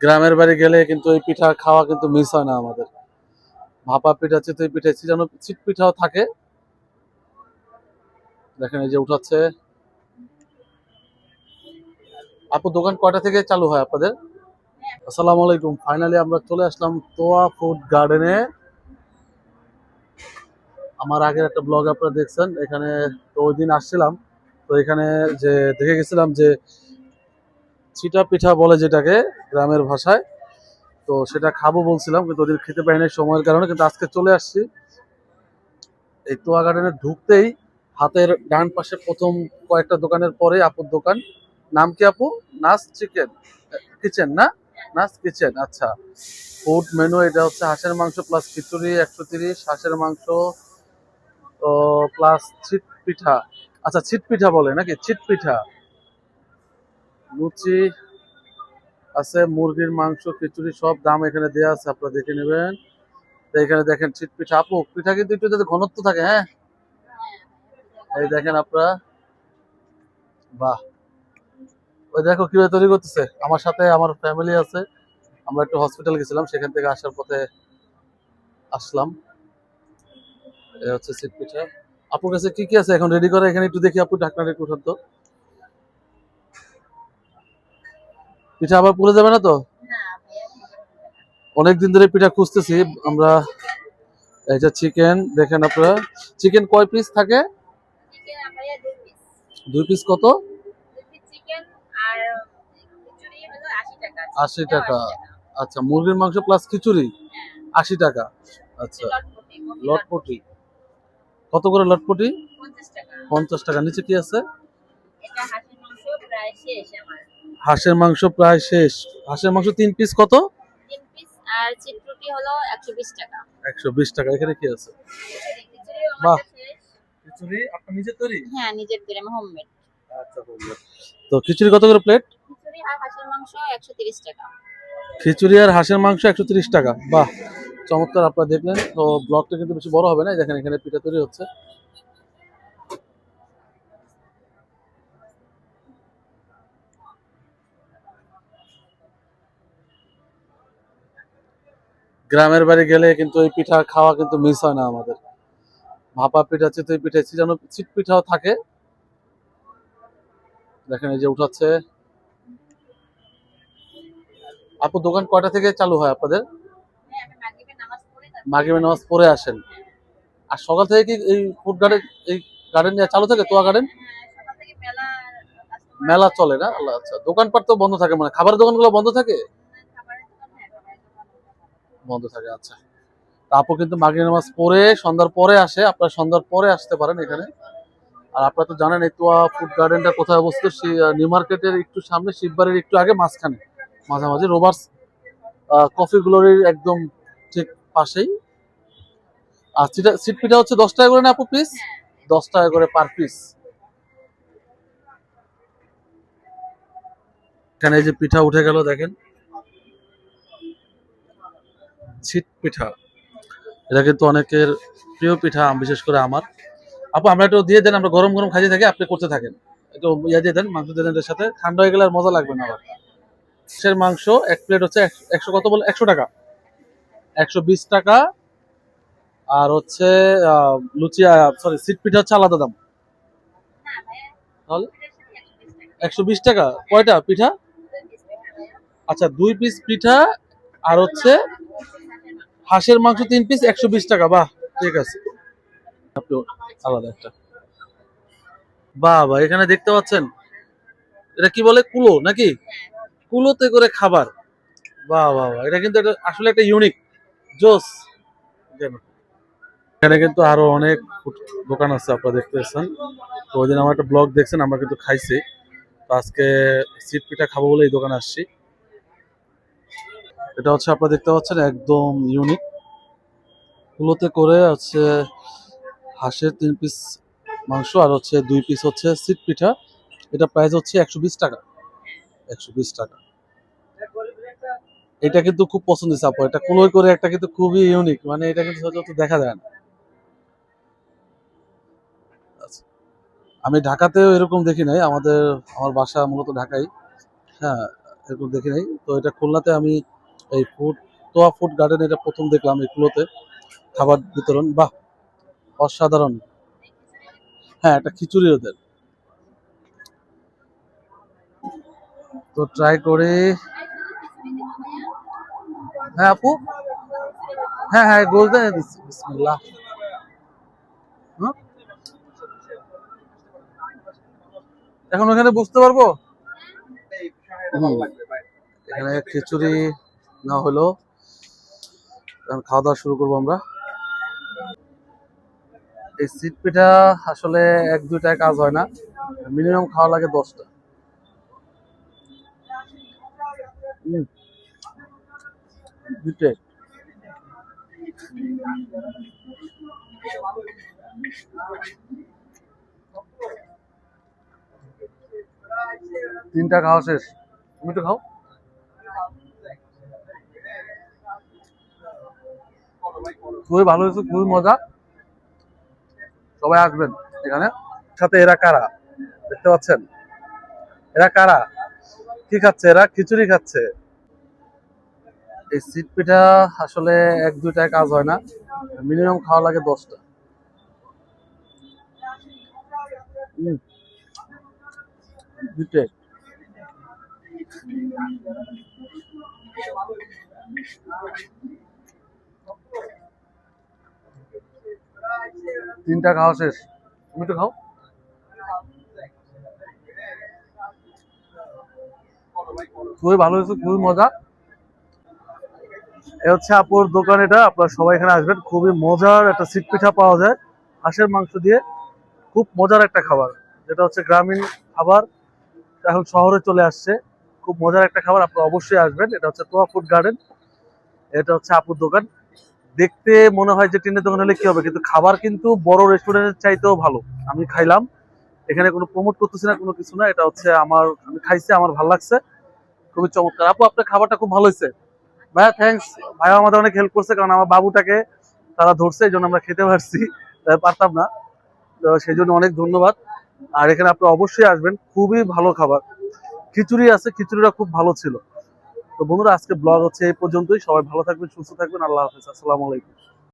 গ্রামের বাড়ি গেলে কিন্তু এই পিঠা খাওয়া কিন্তু মিস হয় না আমাদের। ভাপা পিঠা, চিতই পিঠা যেন চিট পিঠাও থাকে। দেখেন এই যে উঠাচ্ছে। আপু, দোকান কয়টা থেকে চালু হয় আপনাদের? আসসালামু আলাইকুম। ফাইনালি আমরা চলে আসলাম তোয়া ফুড গার্ডেনে আমার আগের একটা ব্লগ আপনারা দেখছেন, এখানে তো ওই দিন আসছিলাম। তো এখানে যে দেখে গেছিলাম যে চিটা পিঠা বলে যেটাকে গ্রামের ভাষায়। তো সেটা খাব বলছিলাম, কিন্তু ওদের খেতে পারিনি সময়ের কারণে, কিন্তু আজকে চলে আসছি। এই তোয়া গার্ডেনে ঢুকতেই হাতের ডান পাশে প্রথম কয়েকটা দোকানের পরে আপুর দোকান। নাম কি আপু? নাস চিকেন। কিচেন না? নাস কিচেন আচ্ছা। ফুড মেনু এটা হচ্ছে হাঁসের মাংস প্লাস খিচুড়ি একশো তিরিশ, হাঁসের মাংস প্লাস ছিট পিঠা আচ্ছা ছিট পিঠা বলে নাকি? ছিট পিঠা লুচি আছে, মুরগির মাংস, খিচুড়ি, সব দাম এখানে দেওয়া আছে, আপনারা দেখে নেবেন। এখানে দেখেন ছিট পিঠা। আপু, পিঠা কিন্তু একটু যাতে ঘনত্ব থাকে হ্যাঁ? এই দেখেন আপনারা। বাহ। ওই দেখো কীভাবে তৈরি করতেছে। আমার সাথে আমার ফ্যামিলি আছে। আমরা একটু হসপিটাল গেছিলাম, সেখান থেকে আসার পথে আসলাম। এই হচ্ছে সিট পিঠা। আপুর কাছে কি কি আছে? এখন রেডি করে, এখানে একটু দেখি আপু, ঢাকনাটা একটু উঠান তো পিঠা আবার পুড়ে যাবে না তো? অনেকদিন ধরে পিঠা খুঁজতেছি আমরা এই যে চিকেন দেখেন আপনারা। চিকেন কয় পিস থাকে? দুই পিস কত? আশি টাকা। আচ্ছা মুরগির মাংস প্লাস খিচুড়ি? আশি টাকা। আচ্ছা। লটপটি কত করে লটপটি? পঞ্চাশ টাকা। নিচে কি আছে? এটা হাঁসের মাংস প্রায় শেষ। হাঁসের মাংস তিন পিস কত? তিন পিস আর হলো টাকা। এখানে কি আছে? বাহ। খিচুড়ি আপনার নিজের তৈরি? হ্যাঁ নিজের করে হোমমেড আচ্ছা তো খিচুড়ি কত করে প্লেট খিচুড়ি আর হাঁসের মাংস একশো তিরিশ টাকা। খিচুড়ি আর হাঁসের মাংস একশো তিরিশ টাকা। বাহ চমৎকার আপনারা দেখলেন। তো ব্লগটা কিন্তু বেশি বড় হবে না? দেখেন এখানে পিঠা তৈরি হচ্ছে। গ্রামের বাড়ি গেলে কিন্তু এই পিঠা খাওয়া কিন্তু মিস হয় না আমাদের। ভাপা পিঠা, চিতই পিঠা যেন চিট পিঠাও থাকে। দেখেন, এই যে উঠাচ্ছে। আপু, দোকান কয়টা থেকে চালু হয় আপনাদের? মাগরিবের নামাজ পড়ে আসেন। আর সকাল থেকে কি এই ফুড গার্ডেন এই গার্ডেন চালু থাকে, তোয়া গার্ডেন মেলা। চলে না? আল্লাহ আচ্ছা। দোকানপাট তো বন্ধ থাকে মানে খাবারের দোকানগুলো বন্ধ থাকে? বন্ধ থাকে আচ্ছা। আপু কিন্তু মাগরিব নামাজ পরে সন্ধ্যার পরে আসে আপনারা সন্ধ্যার পরে আসতে পারেন এখানে। আর আপনারা তো জানেন এই তোয়া ফুড গার্ডেনটা কোথায় অবস্থিত? সেই নিউ মার্কেটের একটু সামনে শিববাড়ির একটু আগে মাঝখানে মাঝামাঝি রোবার্স কফি গ্লোরির একদম ঠিক পাশেই। আর সিটা সিট পিঠা হচ্ছে দশ টাকা করে না আপু পিস দশ টাকা করে পার পিস এখানে এই যে পিঠা উঠে গেল দেখেন। ছিট পিঠা। এটা কিন্তু অনেকের প্রিয় পিঠা, বিশেষ করে আমার। আপু, আমরা একটু দিয়ে দেন, আমরা গরম গরম খাইতে থাকি, আপনি করতে থাকেন। একটু ইয়ে দিয়ে দেন, মাংস দিয়ে সাথে। ঠান্ডা হয়ে গেলে আর মজা লাগবে না আবার। হাঁসের মাংস, এক প্লেট হচ্ছে এক- একশো কত বলে? একশো টাকা। একশো বিশ টাকা। আর হচ্ছে লুচি সরি সিট পিঠা হচ্ছে আলাদা দাম। তাহলে? একশো বিশ টাকা। কয়টা পিঠা? আচ্ছা দুই পিস পিঠা আর হচ্ছে হাঁসের মাংস তিন পিস একশো বিশ টাকা। বাহ, ঠিক আছে। আলাদা একটা। বাহ বাহ, এখানে দেখতে পাচ্ছেন। এটা কি বলে? কুলো, নাকি? কুলোতে করে খাবার। বাহ বাহ বাহ, এটা কিন্তু আসলে একটা ইউনিক জোস। এখানে কিন্তু আরও অনেক দোকান আছে, আপনারা দেখতে পাচ্ছেন। তো ওই দিন আমার একটা ব্লগ দেখছেন, আমরা কিন্তু খাইছি। আজকে সিট পিঠা খাব বলে এই দোকানে আসছি। এটা হচ্ছে আপনারা দেখতে পাচ্ছেন, একদম ইউনিক কুলোতে করে হচ্ছে হাঁসের তিন পিস মাংস আর হচ্ছে দুই পিস হচ্ছে সিট পিঠা। এটা প্রাইস হচ্ছে একশো বিশ টাকা। একশো বিশ টাকা। এটা কিন্তু খুব পছন্দ আপু। এটা কুলোয় করে একটা কিন্তু খুবই ইউনিক মানে এটা কিন্তু সচরাচর দেখা যায় না। আচ্ছা। আমি ঢাকাতেও এরকম দেখি নাই। আমাদের, আমার বাসা মূলত ঢাকাই। হ্যাঁ এরকম দেখি নাই। তো এটা খুলনাতে আমি এই ফুড তোয়া ফুড গার্ডেন এটা প্রথম দেখলাম এগুলোতে। খাবার বিতরণ, বাহ! অসাধারণ। হ্যাঁ একটা খিচুড়ি ওদের। তো ট্রাই করে হ্যাঁ আপু? হ্যাঁ হ্যাঁ গোল দেয় বিসমিল্লাহ। এখন ওখানে বুঝতে পারব? এখানে খিচুড়ি না হলো খাওয়া দাওয়া শুরু করব আমরা। এই সিট পিঠা আসলে এক দুইটায় কাজ হয় না। মিনিমাম খাওয়া লাগে দশটা। তিনটা খাওয়া শেষ। তুমি তো খাও। খুবই ভালো হয়েছে, খুবই মজা। সবাই আসবেন এখানে। সাথে এরা কারা? দেখতে পাচ্ছেন? এরা কারা? কি খাচ্ছে এরা? খিচুড়ি খাচ্ছে। এই সিট পিঠা আসলে এক দুইটায় কাজ হয় না। মিনিমাম খাওয়া লাগে দশটা। হুম। তিনটা খাওয়া শেষ। তুমি তো খাও। খুবই ভালো হয়েছে, খুবই মজা। এ হচ্ছে আপুর দোকান এটা, আপনারা সবাই এখানে আসবেন। খুবই মজার একটা সিট পিঠা পাওয়া যায়, হাঁসের মাংস দিয়ে। খুব মজার একটা খাবার, যেটা হচ্ছে গ্রামীণ খাবার। এখন শহরে চলে আসছে। খুব মজার একটা খাবার, আপনারা অবশ্যই আসবেন। এটা হচ্ছে তোয়া ফুড গার্ডেন। এটা হচ্ছে আপুর দোকান। দেখতে মনে হয় যে টিনের দোকান হলে কি হবে? কিন্তু খাবার কিন্তু বড় রেস্টুরেন্টের চাইতেও ভালো। আমি খাইলাম। এখানে কোনো প্রমোট করতেছি না, কোনো কিছু না। এটা হচ্ছে আমার, আমি খাইছি, আমার ভালো লাগছে। খুবই চমৎকার। আপু, আপনার খাবারটা খুব ভালো হয়েছে। ভাইয়া থ্যাঙ্কস ভাইয়া আমাদের অনেক হেল্প করছে, কারণ আমার বাবুটাকে তারা ধরছে, এই জন্য আমরা খেতে পারছি। পারতাম না। তো সেই জন্য অনেক ধন্যবাদ। আর এখানে আপনি অবশ্যই আসবেন। খুবই ভালো খাবার। খিচুড়ি আছে, খিচুড়িটা খুব ভালো ছিল। তো বন্ধুরা আজকে ব্লগ হচ্ছে এই পর্যন্তই। সবাই ভালো থাকবেন, সুস্থ থাকবেন। আল্লাহ হাফিজ। আসসালামু আলাইকুম।